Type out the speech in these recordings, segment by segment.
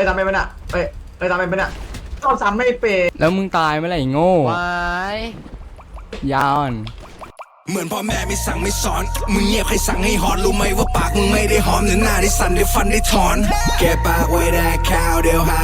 อ้ยทำไม่เป็นอะเอ้ยเอ้ยทำไม่เป็นอะชอบทำไม่เป็นแล้วมึงตายเมื่อไหร่โง่วายยาวอ่อน เหมือนพ่อแม่ไม่สั่งไม่สอน มึงเงียบใครสั่งให้หอนรู้ไหมว่าปากมึงไม่ได้หอมเนื้อหน้าได้สั่นได้ฟันได้ถอนเก็บปากไว้แดกข้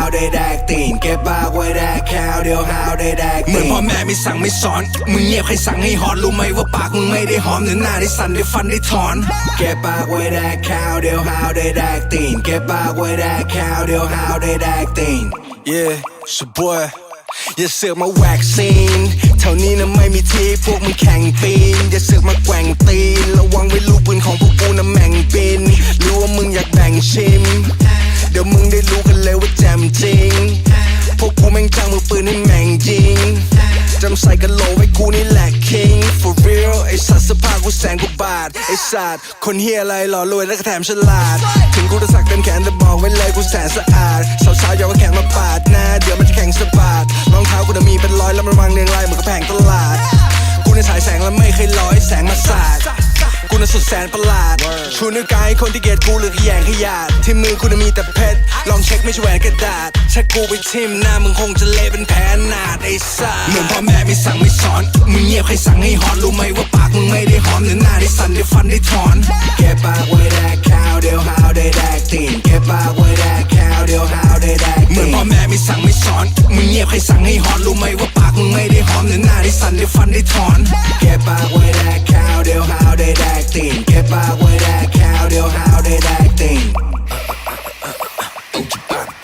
าวเดียวหาวได้แดกตีนเก็บปากไว้แดกข้าวเดียวหาวได้แดกตีนเหมือนพ่อแม่ไม่สั่งไม่สอน มึงเงียบใครสั่งให้หอนรู้ไหมว่าปากมึงไม่ได้หอมเนื้อหน้าได้สั่นได้ฟันได้ถอน เก็บปากไว้แดกข้าวเดียวหาวได้แดกตีนเก็บปากไว้แดกข้าวเดียวหาวได้แดกตีน Yeah, it's your boy อย่าเสือกมาแวกซีนแถวนี้นะไม่มีที่พวกมึงแข่งปีน อย่าเสือกมาแกว่งตีน ระวังไว้ลูกปืนของพวกกูนะแม่งบิน รู้ว่ามึงอยากแบ่งชิม ม่งจ้างมือปืนให้แม่งยิงจำใส่กันโหลไว้กูนี่แหละ king for real ไอสัตว์สภากูแสนกว่าบาท ไอสัตว์คนเฮียอะไรหล่อรวยแล้วก็แถมฉลาด ถึงกูจะสักเต็มแขนแต่บอกไว้เลยกูแสนสะอาด สาวๆอย่ามาแข่งมาปาดหน้าเดี๋ยวมันจะแข่งสะบาดรองเท้ากูจะมีเป็นร้อยแล้วมันวางเรียงรายเหมือนกับแผงตลาด กูในสายแสงแล้วไม่เคยลอยแสงมาสาด กูน่ะสุดแสนประหลาด ชูนิ้วกลางให้คนที่เกลียดกูหรือขยงขยาด ที่มือกูน่ะมีแต่เพชร ลองเช็คไม่ใช่แหวนกระดาษถ้ากูไปทิมหน้ามึงคงจะเละเป็นแผลหนาดไอ้สัสเหมือนพ่อแม่ไม่สั่งไม่สอน มึงเงียบใครสั่งให้หอนรู้ไหมว่าปากมึงไม่ได้หอมเนื้อหน้าได้สั่นได้ฟันได้ถอนแค่ปากไว้แดกข้าวเดียวหาวได้แดกตีนแค่ปากไว้แดกข้าวเดียวหาวได้แดกตีนเหมือนพ่อแม่ไม่สั่งไม่สอน มึงเงียบใครสั่งให้หอนรู้ไหมว่าปากมึงไม่ได้หอมเนื้อหน้าได้สั่นได้ฟันได้ถอน ตีนแค่ปากไว้แดกข้าวเดียวหาวได้แดกตีน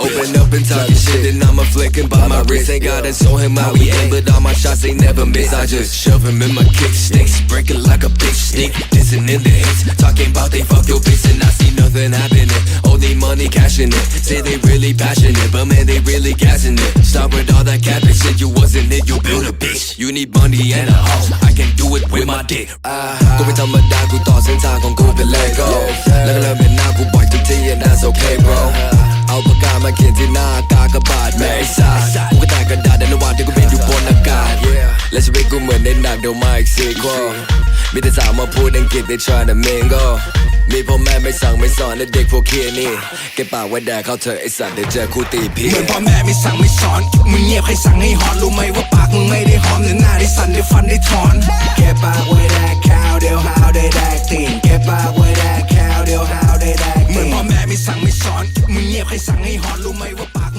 Open up and talking shit, and I'm a flicking by my wrist. Ain't got it, so him how we aim, but all my shots ain't never miss. I just shove him in my kick sticks, breaking like a big stick. Dissing in the hits, talking about they fuck your bitch, and I see nothing happening. Only money cashing it. Say they really passionate, but man, they really gassing it. Stop with all that capping shit, you wasn't it, you built a bitch. You need money and a house, I can do it with my dick. กูเป็นธรรมดา กูต่อเส้นทางของกูเป็นเลโก้แล้วก็เริ่มเป็นหน้ากูบ่อยทุกที and that's okay bro เอาปากกามาเขียนที่หน้ากากบาทแม่ไอ้สัสกูก็แต่งกระดาษในระหว่างที่กูบินอยู่บนอากาศ และชีวิตกูเหมือนในหนังเดียวมาอีกสี่คว มีแต่สาวมาพูดอังกฤษในชอนเมงโกมีพ่อแม่ไม่สั่งไม่สอนและเด็กพวกเคียนี่แกปากไว้แดกเขาเธอไอสัตว์เดี๋ยวเจอคู่ตีพี่เหมือนพ่อแม่ไม่สั่งไม่สอนมึงเงียบใครสั่งให้หอนรู้ไหมว่าปากมึงไม่ได้หอมเดี๋ยหน้าได้สั่นเดี๋ยวฟันได้ถอนแกปากไว้แดกข้าวเดี๋ยวหาวได้แดกตีนแกปากไว้แดกข้าวเดี๋ยวหาวได้แดกเหมือนพ่อแม่ไม่สั่งไม่สอนมึงเงียบใครสั่งให้หอนรู้ไหมว่าปาก